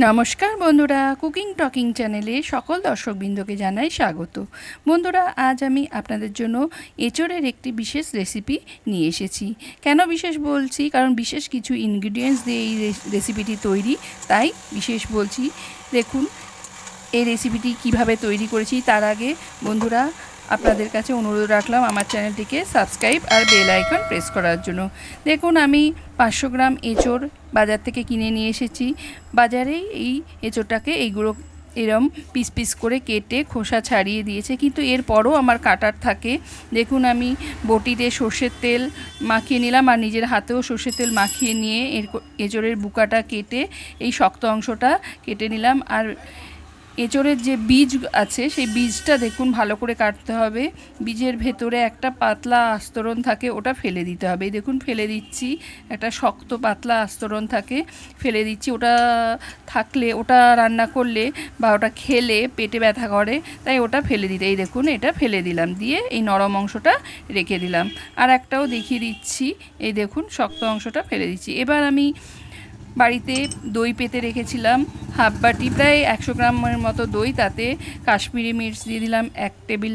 নমস্কার বন্ধুরা, cooking talking চ্যানেলে সকল দর্শকবৃন্দকে জানাই স্বাগত। বন্ধুরা, আজ আমি আপনাদের জন্য এঁচড়ের একটি বিশেষ রেসিপি নিয়ে এসেছি। কেন বিশেষ বলছি? কারণ বিশেষ কিছু ইনগ্রিডিয়েন্টস দিয়ে এই রেস- রেসিপিটি তৈরি, তাই বিশেষ বলছি। দেখুন, এই রেসিপিটি কীভাবে তৈরি করেছি, তার আগে বন্ধুরা আপনাদের কাছে অনুরোধ রাখলাম আমার চ্যানেলটিকে সাবস্ক্রাইব আর বেল আইকন প্রেস করার জন্য। দেখুন, আমি পাঁচশো গ্রাম এঁচড় বাজার থেকে কিনে নিয়ে এসেছি। বাজারেই এই এঁচড়টাকে এইগুলো এরম পিস পিস করে কেটে খোসা ছাড়িয়ে দিয়েছে, কিন্তু এরপরও আমার কাটার থাকে। দেখুন, আমি বটিতে সর্ষের তেল মাখিয়ে নিলাম আর নিজের হাতেও সর্ষের তেল মাখিয়ে নিয়ে এর এঁচড়ের বুকাটা কেটে এই শক্ত অংশটা কেটে নিলাম। আর এঁচড়ের যে বীজ আছে, সেই বীজটা দেখুন ভালো করে কাটতে হবে। বীজের ভেতরে একটা পাতলা আস্তরণ থাকে, ওটা ফেলে দিতে হবে। দেখুন, ফেলে দিচ্ছি। একটা শক্ত পাতলা আস্তরণ থাকে, ফেলে দিচ্ছি। ওটা থাকলে, ওটা রান্না করলে বা ওটা খেলে পেটে ব্যথা করে, তাই ওটা ফেলে দিতে। এই দেখুন, এটা ফেলে দিলাম। দিয়ে এই নরম অংশটা রেখে দিলাম। আর একটাও দেখিয়ে দিচ্ছি। এই দেখুন, শক্ত অংশটা ফেলে দিচ্ছি। এবার আমি বাড়িতে দই পেতে রেখেছিলাম, হাফ বাটি, প্রায় একশো গ্রামের মতো দই, তাতে কাশ্মীরি মির্চ দিয়ে দিলাম এক টেবিল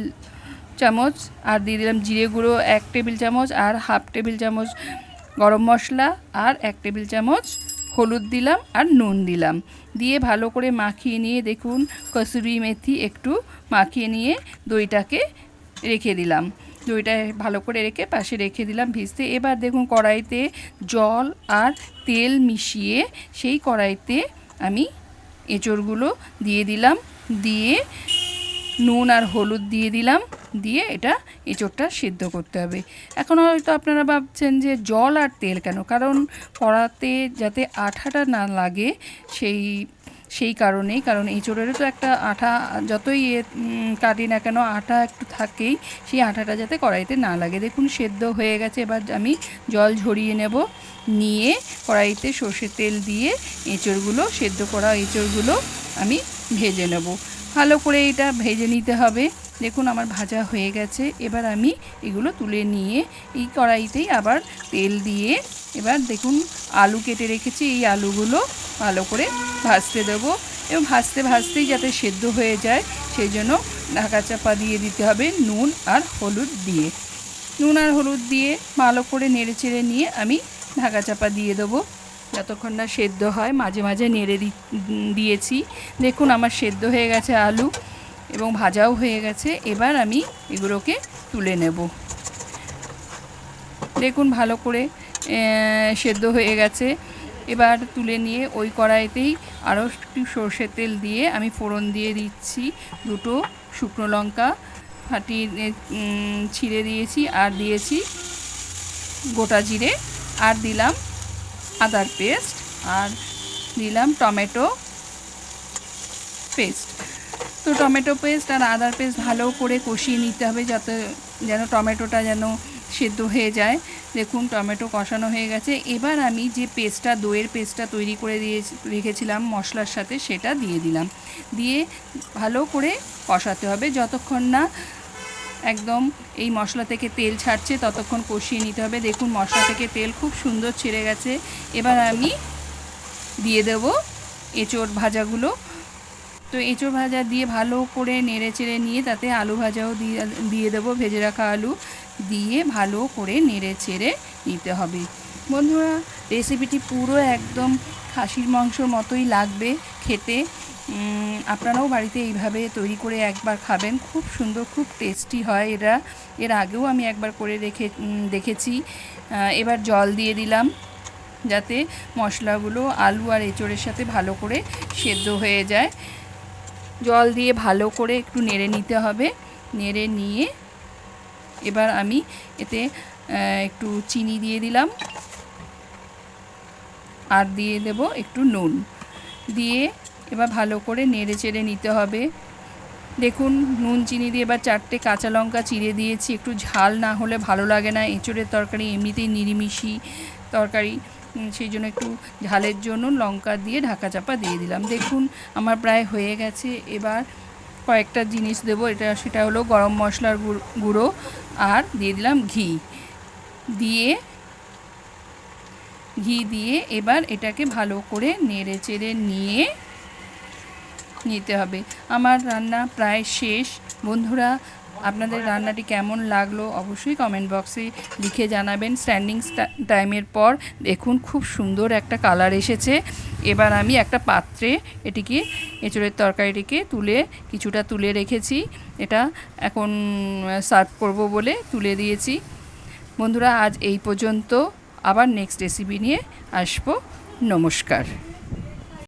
চামচ, আর দিয়ে দিলাম জিরে গুঁড়ো এক টেবিল চামচ, আর হাফ টেবিল চামচ গরম মশলা, আর এক টেবিল চামচ হলুদ দিলাম, আর নুন দিলাম। দিয়ে ভালো করে মাখিয়ে নিয়ে দেখুন, কসুরি মেথি একটু মাখিয়ে নিয়ে দইটাকে রেখে দিলাম। দইটা ভালো করে রেখে পাশে রেখে দিলাম ভিজতে। এবার দেখুন কড়াইতে জল আর তেল মিশিয়ে সেই কড়াইতে আমি এঁচড়গুলো দিয়ে দিলাম। দিয়ে নুন আর হলুদ দিয়ে দিলাম। দিয়ে এটা এঁচড়টা সিদ্ধ করতে হবে। এখন হয়তো আপনারা ভাবছেন যে জল আর তেল কেন? কারণ কড়াতে যাতে আঠাটা না লাগে, সেই সেই কারণেই কারণ এঁচড়েরও তো একটা আঠা যতই উম, কাটি না কেন আঠা একটু থাকেই সেই আঠাটা যাতে কড়াইতে না লাগে। দেখুন সেদ্ধ হয়ে গেছে এবার আমি জল ঝরিয়ে নেব। নিয়ে কড়াইতে সর্ষের তেল দিয়ে এঁচড়গুলো সেদ্ধ করা এঁচড়গুলো আমি ভেজে নেব। ভালো করে এটা ভেজে নিতে হবে। দেখুন আমার ভাজা হয়ে গেছে। এবার আমি এগুলো তুলে নিয়ে এই কড়াইতেই আবার তেল দিয়ে এবার দেখুন আলু কেটে রেখেছি। এই আলুগুলো ভালো করে ভাজতে দেবো এবং ভাজতে ভাজতেই যাতে সেদ্ধ হয়ে যায়, সেই জন্য ঢাকা চাপা দিয়ে দিতে হবে নুন আর হলুদ দিয়ে। নুন আর হলুদ দিয়ে ভালো করে নেড়ে চেড়ে নিয়ে আমি ঢাকা চাপা দিয়ে দেবো। যতক্ষণ না সেদ্ধ হয়, মাঝে মাঝে নেড়ে দিয়েছি। দেখুন আমার সেদ্ধ হয়ে গেছে আলু এবং ভাজাও হয়ে গেছে। এবার আমি এগুলোকে তুলে নেব। দেখুন ভালো করে সেদ্ধ হয়ে গেছে। এবার তুলে নিয়ে ওই কড়াইতেই আরও একটু সর্ষের তেল দিয়ে আমি ফোড়ন দিয়ে দিচ্ছি। দুটো শুকনো লঙ্কা ফাটিয়ে ছিঁড়ে দিয়েছি আর দিয়েছি গোটা জিরে। আর দিলাম আদার পেস্ট আর দিলাম টমেটো পেস্ট। তো টমেটো পেস্ট আর আদার পেস্ট ভালো করে কষিয়ে নিতে হবে যাতে যেন টমেটোটা যেন সেদ্ধ হয়ে যায়। দেখুন, টমেটো কষানো হয়ে গেছে। এবার আমি যে পেস্টটা, দইয়ের পেস্টটা তৈরি করে দিয়ে রেখেছিলাম মশলার সাথে, সেটা দিয়ে দিলাম। দিয়ে ভালো করে কষাতে হবে। যতক্ষণ না একদম এই মশলা থেকে তেল ছাড়ছে, ততক্ষণ কষিয়ে নিতে হবে। দেখুন, মশলা থেকে তেল খুব সুন্দর ছেড়ে গেছে। এবার আমি দিয়ে দেবো এঁচড় ভাজাগুলো। তো এঁচড় ভাজা দিয়ে ভালো করে নেড়ে চেড়ে নিয়ে তাতে আলু ভাজাও দিয়ে দিয়ে দেবো, ভেজে রাখা আলু। দিয়ে ভালো করে নেড়ে চেড়ে নিতে হবে। বন্ধুরা রেসিপিটি পুরো একদম খাসির মাংসর মতোই লাগবে খেতে। আপনারাও বাড়িতে এইভাবে তৈরি করে একবার খাবেন। খুব সুন্দর, খুব টেস্টি হয় এরা এর আগেও আমি একবার করে রেখে দেখেছি। এবার জল দিয়ে দিলাম যাতে মশলাগুলো আলু আর এঁচড়ের সাথে ভালো করে সেদ্ধ হয়ে যায়। জল দিয়ে ভালো করে একটু নেড়ে নিতে হবে। নেড়ে নিয়ে এবার আমি এতে একটু চিনি দিয়ে দিলাম। আর দিয়ে দেব একটু নুন। দিয়ে এবার ভালো করে নেড়ে চেড়ে নিতে হবে। দেখুন, নুন, চিনি দিয়ে এবার চারটে কাঁচা লঙ্কা চিড়ে দিয়েছি। একটু ঝাল না হলে ভালো লাগে না। এঁচড়ের তরকারি এমনিতেই নিরিমিষি তরকারি। সেই জন্য একটু ঝালের জন্য লঙ্কা দিয়ে ঢাকা চাপা দিয়ে দিলাম। দেখুন, আমার প্রায় হয়ে গেছে। এবার কয়েকটা জিনিস দেব, এটা সেটা হলো গরম মশলার গুঁড়ো- আর দিয়ে দিলাম ঘি। দিয়ে ঘি দিয়ে এবার এটাকে ভালো করে নেড়ে চেড়ে নিয়ে নিতে হবে। আমার রান্না প্রায় শেষ। বন্ধুরা আপনাদের রান্নাটি কেমন লাগল অবশ্যই কমেন্ট বক্সে লিখে জানাবেন। স্ট্যান্ডিং টাইমের পর দেখুন খুব সুন্দর একটা কালার এসেছে। এবার আমি একটা পাত্রে এটিকে, এঁচড়ের তরকারিটিকে তুলে কিছুটা তুলে রেখেছি। এটা এখন সার্ভ করব বলে তুলে দিয়েছি। বন্ধুরা, আজ এই পর্যন্ত আবার নেক্সট রেসিপি নিয়ে আসব। নমস্কার।